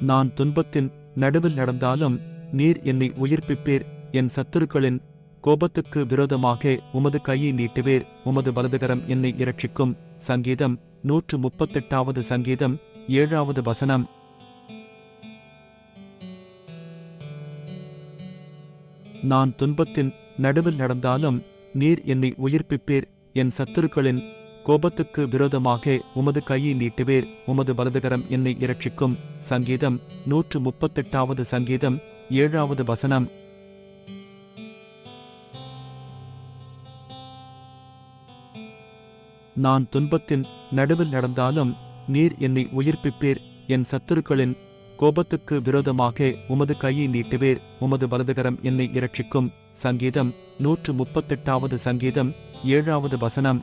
நான் துன்பத்தின் நடுவில் நடந்தாலும் நீர் என்னை உயிர்ப்பிப்பீர். என் சத்துருக்களின் கோபத்துக்கு விரோதமாக உமது கையை நீட்டுவீர். உமது வலதுகரம் என்னை இரட்சிக்கும். சங்கீதம் நூற்று முப்பத்தெட்டாவது சங்கீதம் ஏழாவது வசனம். நான் துன்பத்தின் நடுவில் நடந்தாலும் நீர் என்னை உயிர்ப்பிப்பீர். என் சத்துருக்களின் கோபத்துக்கு விரோதமாக உமது கையை நீட்டுவேர் உமது வலதுகரம் என்னை இரட்சிக்கும். சங்கீதம் நூற்று முப்பத்தெட்டாவது சங்கீதம் ஏழாவது வசனம். நான் துன்பத்தின் நடுவில் நடந்தாலும் நீர் என்னை உயிர்ப்பிப்பீர். என் சத்துருக்களின் கோபத்துக்கு விரோதமாக உமது கையை நீட்டுவேர் உமது வலதுகரம் என்னை இரட்சிக்கும். சங்கீதம் நூற்று முப்பத்தெட்டாவது சங்கீதம் ஏழாவது வசனம்.